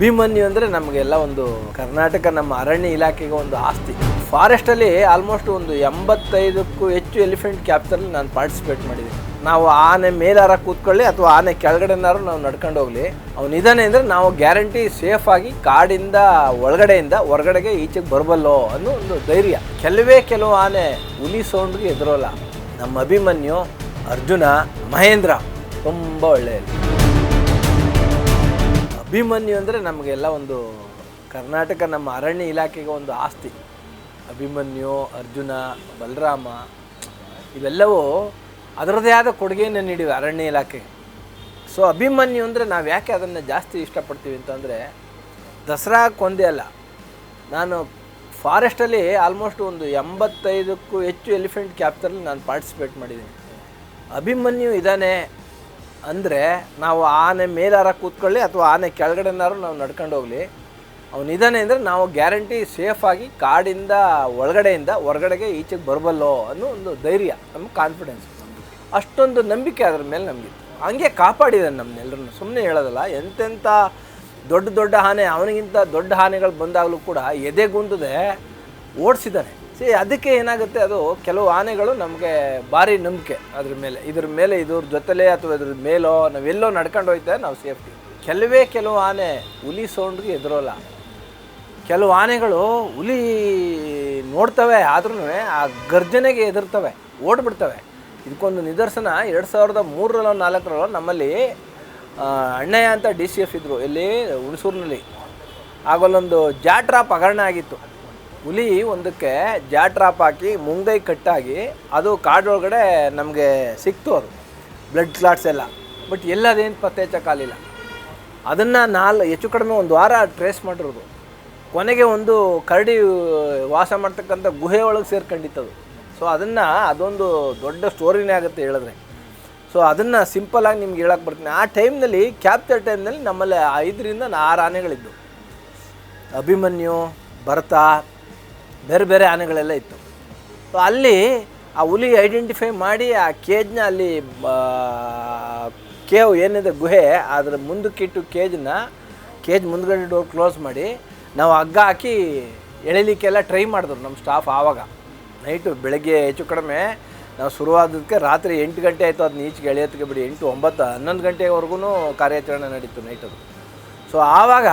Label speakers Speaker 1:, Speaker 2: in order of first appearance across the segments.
Speaker 1: ಅಭಿಮನ್ಯು ಅಂದರೆ ನಮಗೆಲ್ಲ ಒಂದು ಕರ್ನಾಟಕ ನಮ್ಮ ಅರಣ್ಯ ಇಲಾಖೆಗೆ ಒಂದು ಆಸ್ತಿ. ಫಾರೆಸ್ಟಲ್ಲಿ ಆಲ್ಮೋಸ್ಟ್ ಒಂದು ಎಂಬತ್ತೈದಕ್ಕೂ ಹೆಚ್ಚು ಎಲಿಫೆಂಟ್ ಅಲ್ಲಿ ನಾನು ಪಾರ್ಟಿಸಿಪೇಟ್ ಮಾಡಿದ್ದೀನಿ. ನಾವು ಆನೆ ಮೇಲಾರ ಕೂತ್ಕೊಳ್ಳಿ ಅಥವಾ ಆನೆ ಕೆಳಗಡೆನಾರು ನಾವು ನಡ್ಕೊಂಡು ಹೋಗಲಿ. ಅವ್ನು ಅಂದರೆ ನಾವು ಗ್ಯಾರಂಟಿ ಸೇಫಾಗಿ ಕಾಡಿಂದ ಒಳಗಡೆಯಿಂದ ಹೊರಗಡೆಗೆ ಈಚೆಗೆ ಬರಬಲ್ಲೋ ಅನ್ನೋ ಒಂದು ಧೈರ್ಯ. ಕೆಲವೇ ಕೆಲವು ಆನೆ ಹುಲಿ ಸೌಂಡ್ಗೆ ಎದುರೋಲ್ಲ. ನಮ್ಮ ಅಭಿಮನ್ಯು, ಅರ್ಜುನ, ಮಹೇಂದ್ರ, ತುಂಬ ಒಳ್ಳೆಯ ಅಭಿಮನ್ಯು ಅಂದರೆ ನಮಗೆಲ್ಲ ಒಂದು ಕರ್ನಾಟಕ ನಮ್ಮ ಅರಣ್ಯ ಇಲಾಖೆಗೆ ಒಂದು ಆಸ್ತಿ. ಅಭಿಮನ್ಯು, ಅರ್ಜುನ, ಬಲರಾಮ, ಇವೆಲ್ಲವೂ ಅದರದೇ ಆದ ಕೊಡುಗೆಯನ್ನು ನೀಡಿವೆ ಅರಣ್ಯ ಇಲಾಖೆಗೆ ಸೊ ಅಭಿಮನ್ಯು ಅಂದರೆ ನಾವು ಯಾಕೆ ಅದನ್ನು ಜಾಸ್ತಿ ಇಷ್ಟಪಡ್ತೀವಿ ಅಂತಂದರೆ ದಸರಾ ಕೊಂದೇ ಅಲ್ಲ. ನಾನು ಫಾರೆಸ್ಟಲ್ಲಿ ಆಲ್ಮೋಸ್ಟ್ ಒಂದು ಎಂಬತ್ತೈದಕ್ಕೂ ಹೆಚ್ಚು ಎಲಿಫೆಂಟ್ ಕ್ಯಾಪ್ಚರಲ್ಲಿ ನಾನು ಪಾರ್ಟಿಸಿಪೇಟ್ ಮಾಡಿದ್ದೀನಿ. ಅಭಿಮನ್ಯು ಇದ್ದಾನೆ ಅಂದರೆ ನಾವು ಆನೆ ಮೇಲಾರ ಕೂತ್ಕೊಳ್ಳಿ ಅಥವಾ ಆನೆ ಕೆಳಗಡೆನಾರು ನಾವು ನಡ್ಕೊಂಡು ಹೋಗಲಿ. ಅವನಿದ್ದಾನೆ ಅಂದರೆ ನಾವು ಗ್ಯಾರಂಟಿ ಸೇಫಾಗಿ ಕಾಡಿಂದ ಒಳಗಡೆಯಿಂದ ಹೊರಗಡೆಗೆ ಈಚೆಗೆ ಬರಬಲ್ಲೋ ಅನ್ನೋ ಒಂದು ಧೈರ್ಯ, ನಮ್ಮ ಕಾನ್ಫಿಡೆನ್ಸ್ ಅಷ್ಟೊಂದು ನಂಬಿಕೆ ಅದ್ರ ಮೇಲೆ ನಮಗಿತ್ತು ಹಂಗೆ ಕಾಪಾಡಿದ್ದಾನೆ ನಮ್ಮನ್ನೆಲ್ಲರನ್ನು ಸುಮ್ಮನೆ ಹೇಳೋದಲ್ಲ, ಎಂತೆಂಥ ದೊಡ್ಡ ದೊಡ್ಡ ಆನೆ, ಅವನಿಗಿಂತ ದೊಡ್ಡ ಆನೆಗಳು ಬಂದಾಗಲೂ ಕೂಡ ಎದೆಗುಂದದೆ ಓಡಿಸಿದ್ದಾನೆ ಸಿ, ಅದಕ್ಕೆ ಏನಾಗುತ್ತೆ, ಅದು ಕೆಲವು ಆನೆಗಳು ನಮಗೆ ಭಾರಿ ನಂಬಿಕೆ. ಅದ್ರ ಮೇಲೆ, ಇದ್ರ ಮೇಲೆ ಇದ್ರ ಜೊತೆಲೆ ಅಥವಾ ಇದ್ರ ಮೇಲೋ ನಾವೆಲ್ಲೋ ನಡ್ಕೊಂಡು ಹೋಗ್ತಾರೆ ನಾವು ಸೇಫ್ಟಿ. ಕೆಲವೇ ಕೆಲವು ಆನೆ ಹುಲಿ ಸೌಂಡ್ಗೆ ಎದುರೋಲ್ಲ ಕೆಲವು ಆನೆಗಳು ಹುಲಿ ನೋಡ್ತವೆ ಆದ್ರೂ ಆ ಗರ್ಜನೆಗೆ ಎದುರ್ತವೆ ಓಡ್ಬಿಡ್ತವೆ. ಇದಕ್ಕೊಂದು ನಿದರ್ಶನ, ಎರಡು ಸಾವಿರದ ಮೂರರಲ್ಲೋ ನಾಲ್ಕರಲ್ಲೋ ನಮ್ಮಲ್ಲಿ ಅಣ್ಣಯ್ಯ ಅಂತ ಡಿ ಸಿ ಎಫ್ ಇದ್ದರು ಇಲ್ಲಿ ಹುಣಸೂರಿನಲ್ಲಿ. ಆಗೊಲ್ಲೊಂದು ಜಾಟ್ರಾಪ್ ಹಗರಣ ಆಗಿತ್ತು. ಹುಲಿ ಒಂದಕ್ಕೆ ಜಾಟ್ರಾಪ್ ಹಾಕಿ ಮುಂಗೈ ಕಟ್ಟಾಗಿ ಅದು ಕಾಡೊಳಗಡೆ ನಮಗೆ ಸಿಕ್ತು ಅದು. ಬ್ಲಡ್ ಕ್ಲಾಟ್ಸ್ ಎಲ್ಲ. ಬಟ್ ಎಲ್ಲದೇನು ಪತ್ತೆ ಹಚ್ಚಕ್ಕಾಗಲಿಲ್ಲ ಅದನ್ನು ನಾಲ್, ಹೆಚ್ಚು ಕಡಿಮೆ ಒಂದು ವಾರ ಟ್ರೇಸ್ ಮಾಡಿರೋದು. ಕೊನೆಗೆ ಒಂದು ಕರಡಿ ವಾಸ ಮಾಡ್ತಕ್ಕಂಥ ಗುಹೆ ಒಳಗೆ ಸೇರ್ಕೊಂಡಿತ್ತದು ಸೊ ಅದನ್ನು ಅದೊಂದು ದೊಡ್ಡ ಸ್ಟೋರಿನೇ ಆಗುತ್ತೆ ಹೇಳಿದ್ರೆ. ಸೊ ಅದನ್ನು ಸಿಂಪಲಾಗಿ ನಿಮ್ಗೆ ಹೇಳಕ್ಕೆ ಬರ್ತೀನಿ. ಆ ಟೈಮ್ನಲ್ಲಿ ಕ್ಯಾಪ್ಚರ್ ಟೈಮ್ನಲ್ಲಿ ನಮ್ಮಲ್ಲಿ ಐದರಿಂದ ಆರು ಆನೆಗಳಿದ್ದವು ಅಭಿಮನ್ಯು, ಭರತ ಬೇರೆ ಬೇರೆ ಆನೆಗಳೆಲ್ಲ ಇತ್ತು. ಸೊ ಅಲ್ಲಿ ಆ ಹುಲಿ ಐಡೆಂಟಿಫೈ ಮಾಡಿ ಆ ಕೇಜ್ನ ಅಲ್ಲಿ ಕೇವ್ ಏನಿದೆ ಗುಹೆ, ಅದರ ಮುಂದಕ್ಕಿಟ್ಟು ಕೇಜನ್ನ ಕೇಜ್ ಮುಂದ್ಗಡೆ ಡೋರ್ ಕ್ಲೋಸ್ ಮಾಡಿ ನಾವು ಹಗ್ಗ ಹಾಕಿ ಎಳಿಲಿಕ್ಕೆಲ್ಲ ಟ್ರೈ ಮಾಡಿದ್ರು ನಮ್ಮ ಸ್ಟಾಫ್ ಆವಾಗ. ನೈಟು ಬೆಳಗ್ಗೆ ಹೆಚ್ಚು ಕಡಿಮೆ ನಾವು ಶುರುವಾದಕ್ಕೆ ರಾತ್ರಿ ಎಂಟು ಗಂಟೆ ಆಯಿತು ಅದನ್ನ ಈಚೆಗೆ ಎಳೆಯೋದಕ್ಕೆ ಬಿಡಿ ಎಂಟು, ಒಂಬತ್ತು, ಹನ್ನೊಂದು ಗಂಟೆವರೆಗೂ ಕಾರ್ಯಾಚರಣೆ ನಡೀತು ನೈಟದು ಸೊ ಆವಾಗ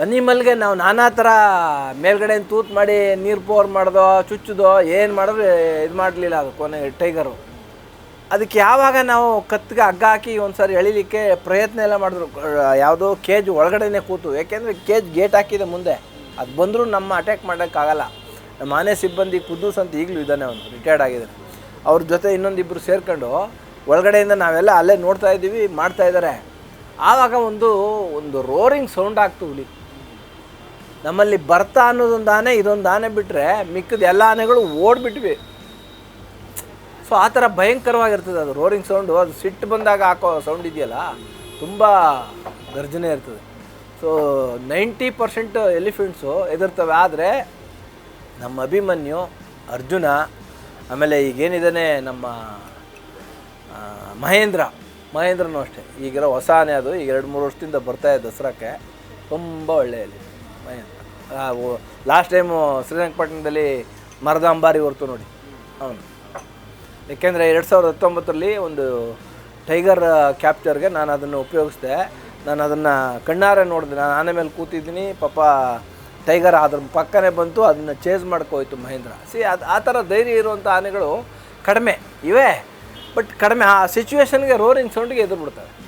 Speaker 1: ಅನಿಮಲ್ಗೆ ನಾವು ನಾನಾ ಥರ ಮೇಲ್ಗಡೆ ತೂತ್ ಮಾಡಿ ನೀರು ಪೋರ್ ಮಾಡ್ದೋ, ಚುಚ್ಚುದೋ, ಏನು ಮಾಡಿದ್ರು ಇದು ಮಾಡಲಿಲ್ಲ ಅದು ಕೊನೆ ಟೈಗರು ಅದಕ್ಕೆ ಯಾವಾಗ ನಾವು ಕತ್ತಿಗೆ ಹಗ್ಗ ಹಾಕಿ ಒಂದು ಸಾರಿ ಎಳಿಲಿಕ್ಕೆ ಪ್ರಯತ್ನ ಎಲ್ಲ ಮಾಡಿದ್ರು. ಯಾವುದೋ ಕೇಜ್ ಒಳಗಡೆನೇ ಕೂತು. ಯಾಕೆಂದರೆ ಕೇಜ್ ಗೇಟ್ ಹಾಕಿದೆ ಮುಂದೆ, ಅದು ಬಂದರೂ ನಮ್ಮ ಅಟ್ಯಾಕ್ ಮಾಡೋಕ್ಕಾಗಲ್ಲ ನಮ್ಮ ಸಿಬ್ಬಂದಿ ಕುದ್ದೂಸ್ ಅಂತ ಈಗಲೂ ಇದ್ದಾನೆ ಅವನು ರಿಟೈರ್ಡ್ ಆಗಿದ್ದಾನೆ ಅವ್ರ ಜೊತೆ ಇನ್ನೊಂದಿಬ್ಬರು ಸೇರ್ಕೊಂಡು ಒಳಗಡೆಯಿಂದ ನಾವೆಲ್ಲ ಅಲ್ಲೇ ನೋಡ್ತಾ ಇದ್ದೀವಿ, ಮಾಡ್ತಾ ಇದ್ದಾರೆ. ಆವಾಗ ಒಂದು ಒಂದು ರೋರಿಂಗ್ ಸೌಂಡ್ ಆಗ್ತು ಹುಲಿ. ನಮ್ಮಲ್ಲಿ ಬರ್ತಾ ಅನ್ನೋದೊಂದು ಆನೆ, ಇದೊಂದು ಆನೆ ಬಿಟ್ಟರೆ ಮಿಕ್ಕದ ಎಲ್ಲ ಆನೆಗಳು ಓಡ್ಬಿಟ್ವಿ. ಸೊ ಆ ಥರ ಭಯಂಕರವಾಗಿರ್ತದೆ ಅದು ರೋರಿಂಗ್ ಸೌಂಡು ಅದು ಸಿಟ್ಟು ಬಂದಾಗ ಹಾಕೋ ಸೌಂಡ್ ಇದೆಯಲ್ಲ, ತುಂಬ ಗರ್ಜನೆ ಇರ್ತದೆ. ಸೊ ನೈಂಟಿ ಪರ್ಸೆಂಟ್ ಎಲಿಫೆಂಟ್ಸು ಎದುರ್ತವೆ ಆದರೆ, ನಮ್ಮ ಅಭಿಮನ್ಯು, ಅರ್ಜುನ, ಆಮೇಲೆ ಈಗೇನಿದ್ದಾನೆ ನಮ್ಮ ಮಹೇಂದ್ರ, ಮಹೇಂದ್ರನೂ ಅಷ್ಟೇ. ಈಗಿರೋ ಹೊಸ ಆನೆ ಅದು, ಈಗ ಎರಡು ಮೂರು ವರ್ಷದಿಂದ ಬರ್ತಾ ಇದೆ ದಸರಾಕ್ಕೆ. ತುಂಬ ಒಳ್ಳೆಯ ಎಲಿ. ಮಹೇಂದ್ರ ಲಾಸ್ಟ್ ಟೈಮು ಶ್ರೀರಂಗಪಟ್ಟಣದಲ್ಲಿ ಮರದ ಅಂಬಾರಿ ಹೊರ್ತು ನೋಡಿ. ಹೌದು. ಏಕೆಂದರೆ ಎರಡು ಸಾವಿರದ ಹತ್ತೊಂಬತ್ತರಲ್ಲಿ ಒಂದು ಟೈಗರ್ ಕ್ಯಾಪ್ಚರ್ಗೆ ನಾನು ಅದನ್ನು ಉಪಯೋಗಿಸಿದೆ. ನಾನು ಅದನ್ನು ಕಣ್ಣಾರೆ ನೋಡಿದೆ. ನಾನು ಆನೆ ಮೇಲೆ ಕೂತಿದ್ದೀನಿ. ಪಾಪ ಟೈಗರ್ ಅದ್ರ ಪಕ್ಕನೇ ಬಂತು. ಅದನ್ನು ಚೇಸ್ ಮಾಡ್ಕೋಯ್ತು ಮಹೇಂದ್ರ. ಸಿ ಅದು ಆ ಥರ ಧೈರ್ಯ ಇರುವಂಥ ಆನೆಗಳು ಕಡಿಮೆ. ಇವೆ. ಬಟ್ ಕಡಿಮೆ. ಆ ಸಿಚುವೇಶನ್ಗೆ ರೋರಿಂಗ್ ಸೌಂಡ್ಗೆ ಎದುರು ಬಿಡ್ತವೆ